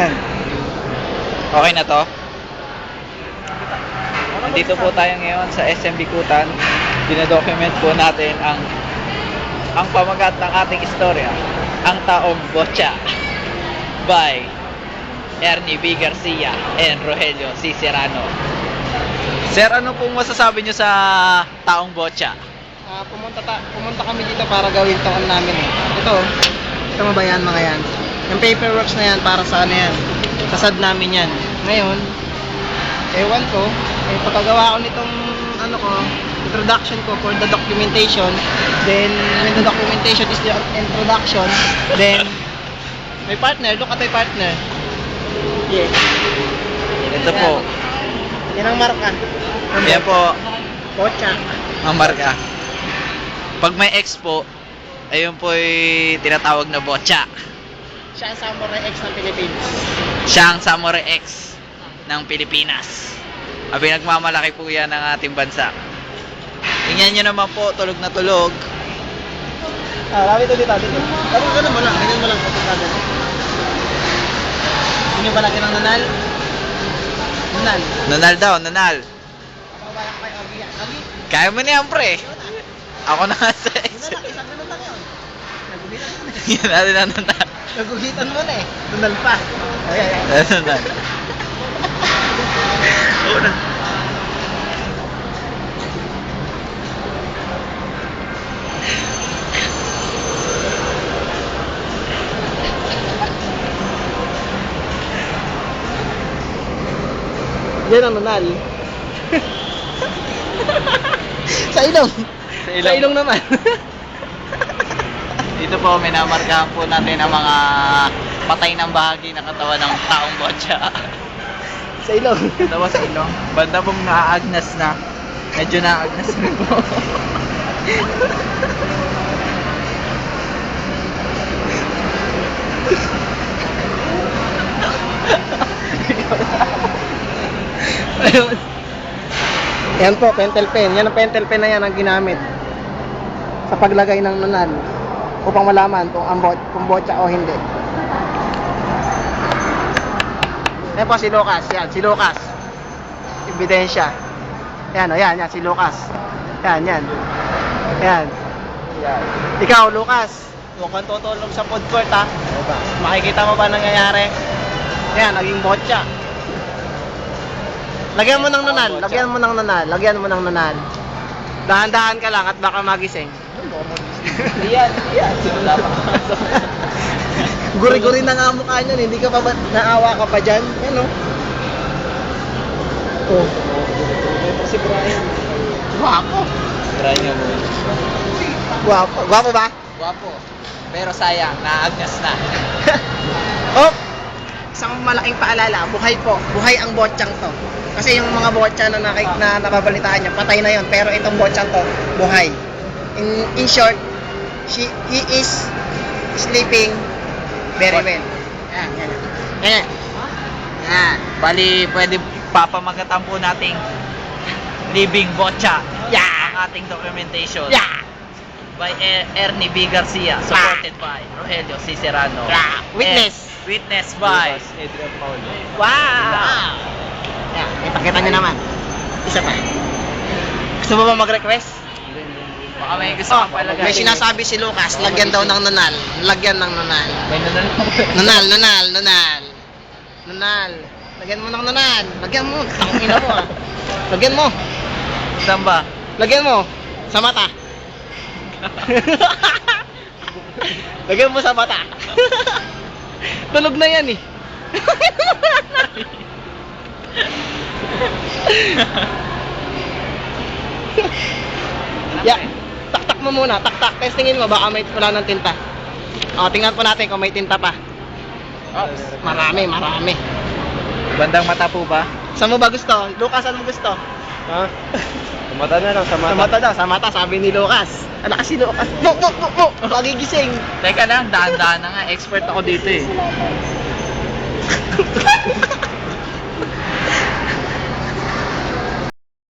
Yan. Okay na to? Nandito po tayo ngayon sa SM Bikutan. Dinadocument po natin ang ang pamagat ng ating istorya, ang taong Bocha by Ernie B. Garcia and Rogelio C. Serrano. Sir, ano pong masasabi nyo sa taong Bocha? Ah, pumunta, ta- pumunta kami dito para gawin to ano namin eh. Ito, ito mo ba yan mga yan? Yung paperworks na yan para sa ano yan? Sa SAD namin yan. Ngayon, ewan ko, eh, pagkagawa ko nitong ano ko, introduction ko for the documentation, then when the documentation is the introduction, then my partner, look at my partner. Yes. Ito po. Yan ang marka. Yan po Bocha. ang marka. Pag may expo, ayun po ay tinatawag na Bocha. Siya ang Samurai X ng Philippines. Siya ang Samurai X ng Pilipinas. Ang pinagmamalaki po yan ng ating bansa. Tingnan nyo naman po, tulog na tulog. Ah, lapit ulit dito. Tapos ganun mo lang, ganyan mo lang kapag kagano. Hindi ba lagyan ng nanal? Nanal. Nanal daw, nanal. Papabalak kayo, Agi. Agi. Kaya mo na yan, pre. Ako na nga sa Yun na lang, isang ganun lang yun. Naguhitan mo na eh. Yan natin ang nanal. Naguhitan mo na eh. Nanal pa. Ay, ay, ay. Ano nanal? Oo na. Yan ang nanal. Sa ilong. Sa ilong. Sa ilong naman. Dito po, minamarkahan po natin ang mga patay ng bahagi ng katawan ng taong botcha. sa ilong. Po sa ilong. Banda pong naaagnas na. Medyo naaagnas na po. Ayun. Yan po, pentel pen. Yan ang pentel pen na yan ang ginamit sa paglagay ng nanal upang malaman kung ang bot, kung botcha o hindi. Yan po si Lucas. Yan, si Lucas. Ebidensya. Yan, o, yan, yan, si Lucas. Yan, yan. Yan. Yan. Ikaw, Lucas. Mukhang tutulong sa food court, ha? Makikita mo ba nangyayari? Yan, naging botcha. Lagyan mo ng nanal, lagyan mo ng nanal, lagyan mo ng nanal. Dahan-dahan ka lang at baka magising. Yan, yan. Wala pa. Guri-guri na nga ang mukha niyan, hindi ka pa ba, naawa ka pa dyan? Yan o. Oh. Ito si Brian. Guwapo. Try nyo po. Guwapo. Guwapo ba? Guwapo. Pero sayang, naaagnas na. oh! Isang malaking paalala, buhay po. Buhay ang botchang to. Kasi yung mga botcha na, nakik na nababalitaan niyo, patay na yon Pero itong botchang to, buhay. In, in short, she, he is sleeping very well. Yan, yan. Yan. Yan. Bali, pwede papamagatan po nating Living Bocha. Yeah. Ang ating documentation. Yeah. By Er- Ernie B. Garcia. Supported by Rogelio C. Serrano. Yeah. Witness. And witness by Adrian Paulo. Wow! Yan, ipakita niyo naman. Isa pa. Gusto mo ba mag-request? Baka may gusto Oh, palagay. may sinasabi si Lucas, lagyan daw ng nanal. Lagyan ng nanal. May nanal. Nanal, nanal, nanal. Nanal. Lagyan mo ng nanal. Lagyan mo. Tangina mo ah. Lagyan mo. Saan ba? Lagyan mo. Sa mata. Lagyan mo sa mata. Tulog na yan eh. Ya, taktak mo muna, taktak. Testingin mo, baka may wala ng tinta. O, tingnan po natin kung may tinta pa. Oops. Marami, marami. Bandang mata po ba? Saan mo ba gusto? Lucas, saan mo gusto? Ha? Mata na lang, sa Sa mata daw, sa mata, sabi ni Lucas. Ala kasi Lucas. Mo, mo, mo, mo. Magigising. Teka lang, dahan-dahan na nga. Expert ako dito eh.